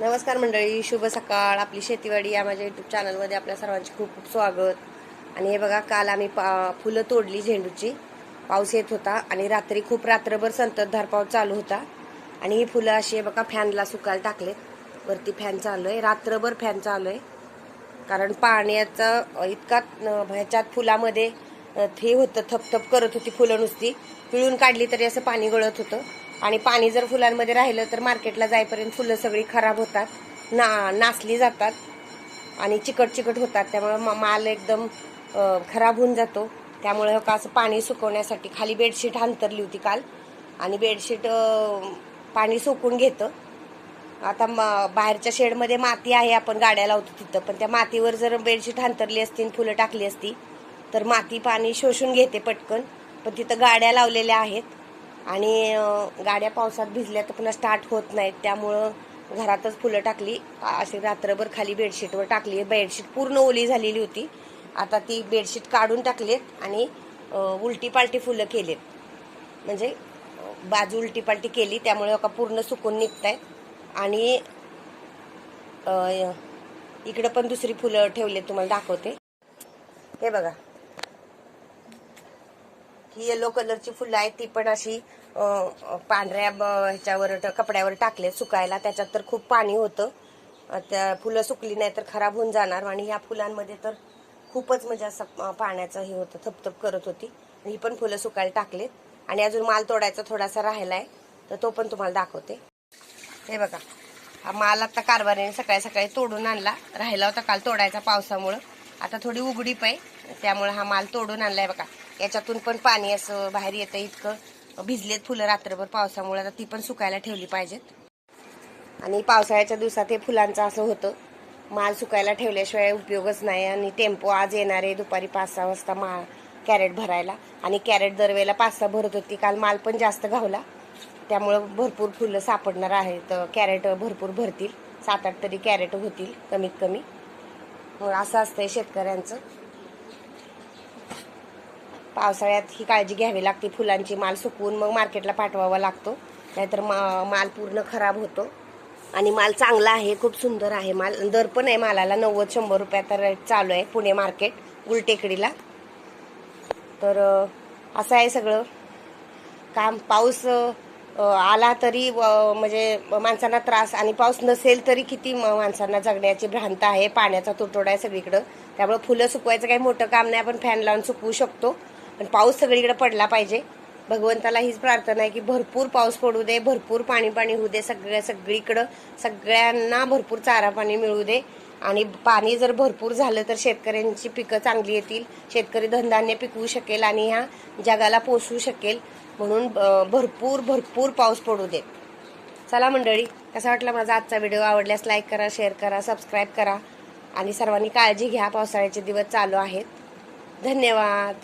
नमस्कार मंडळी शुभ सकाळ. आपली शेतीवाडी या माझ्या युट्यूब चॅनलमध्ये आपल्या सर्वांचे खूप खूप स्वागत. आणि हे बघा काल आम्ही पा फुलं तोडली झेंडूची. पाऊस येत होता आणि रात्री खूप रात्रभर संततधार पाऊस चालू होता. आणि ही फुलं अशी बघा फॅनला सुकायला टाकलेत. वरती फॅन चालू आहे. रात्रभर फॅन चालू आहे. कारण पाण्याचा इतका ह्याच्यात फुलामध्ये हे होतं थपथप करत होती फुलं नुसती. पिळून काढली तरी असं पाणी गळत होतं. आणि पाणी जर फुलांमध्ये राहिलं तर मार्केटला जाईपर्यंत फुलं सगळी खराब होतात. ना नासली जातात. आणि चिकट चिकट होतात. त्यामुळे माल एकदम खराब होऊन जातो. त्यामुळे का असं पाणी सुकवण्यासाठी खाली बेडशीट अंतरली होती काल. आणि बेडशीट पाणी सुकून घेतं. आता म- बाहेरच्या शेडमध्ये माती आहे. आपण गाड्या लावतो तिथं. पण त्या मातीवर जर बेडशीट अंतरली असती आणि फुलं टाकली असती तर माती पाणी शोषून घेते पटकन. पण तिथं गाड्या लावलेल्या आहेत. आणि गाड्या पावसात भिजल्या तर पुन्हा स्टार्ट होत नाहीत. त्यामुळं घरातच फुलं टाकली. अशी रात्रभर खाली बेडशीटवर टाकली. बेडशीट पूर्ण ओली झालेली होती. आता ती बेडशीट काढून टाकलीत आणि उलटी पालटी फुलं केलीत. म्हणजे बाजू उलटी पालटी केली. त्यामुळे का पूर्ण सुकून निघत आहेत आणि इकडं पण दुसरी फुलं ठेवले तुम्हाला दाखवते. हे बघा. ही येलो कलरची फुलं आहेत ती पण अशी पांढऱ्या ब- ह्याच्यावर ट- कपड्यावर टाकले सुकायला. त्याच्यात तर खूप पाणी होतं. त्या फुलं सुकली नाही तर खराब होऊन जाणार आणि ह्या फुलांमध्ये तर खूपच म्हणजे असं पाण्याचं हे होतं थपथप करत होती. ही पण फुलं सुकायला टाकलेत. आणि अजून माल तोडायचा थोडासा राहिला आहे तर तो पण तुम्हाला दाखवते. हे बघा हा माल आता कारभारीने सकाळी सकाळी तोडून आणला. राहिला होता काल तोडायचा पावसामुळं. आता थोडी उघडीप आहे त्यामुळे हा माल तोडून आणलाय बघा. याच्यातून पण पाणी असं बाहेर येतं इतकं. भिजलेत फुलं रात्रभर पावसामुळे आता ती पण सुकायला ठेवली पाहिजेत. आणि पावसाळ्याच्या दिवसात हे फुलांचं असं होतं माल सुकायला ठेवल्याशिवाय उपयोगच नाही आणि टेम्पो आज येणार आहे दुपारी पाच सहा वाजता माळ कॅरेट भरायला. आणि कॅरेट दरवेळेला पाच सहा भरत होती काल माल पण जास्त घावला. त्यामुळं भरपूर फुलं सापडणार आहेत कॅरेट भरपूर भरतील. सात आठ तरी कॅरेट होतील कमीत कमी. मग असं असतंय शेतकऱ्यांचं. पावसाळ्यात ही काळजी घ्यावी लागते. फुलांची माल सुकवून मग मार्केटला पाठवावा लागतो. नाहीतर मा माल पूर्ण खराब होतो. आणि माल चांगला आहे खूप सुंदर आहे माल. दर पण आहे मालाला नव्वद शंभर रुपयाचा रेट चालू आहे पुणे मार्केट गुलटेकडीला तर असं आहे सगळं. काम पाऊस आला तरी म्हणजे माणसांना त्रास आणि पाऊस नसेल तरी किती म- माणसांना जगण्याची भ्रांत आहे. पाण्याचा तुटवडा आहे सगळीकडं. त्यामुळे फुलं सुकवायचं काही मोठं काम नाही. आपण फॅन लावून सुकवू शकतो. पण पाऊस सगळीकडे पडला पाहिजे. भगवंताला हीच प्रार्थना आहे की भरपूर पाऊस पडू दे भरपूर पाणी पाणी होऊ दे सगळ्या सगळीकडं सगळ्यांना भरपूर चारा पाणी मिळू दे. आणि पाणी जर भरपूर झालं तर शेतकऱ्यांची पिकं चांगली येतील शेतकरी धनधान्य पिकवू शकेल आणि ह्या जगाला पोसू शकेल. म्हणून भरपूर भरपूर पाऊस पडू दे. चला मंडळी कसा वाटला माझा आजचा व्हिडिओ? आवडल्यास लाईक करा शेअर करा सबस्क्राईब करा. आणि सर्वांनी काळजी घ्या पावसाळ्याचे दिवस चालू आहेत. धन्यवाद.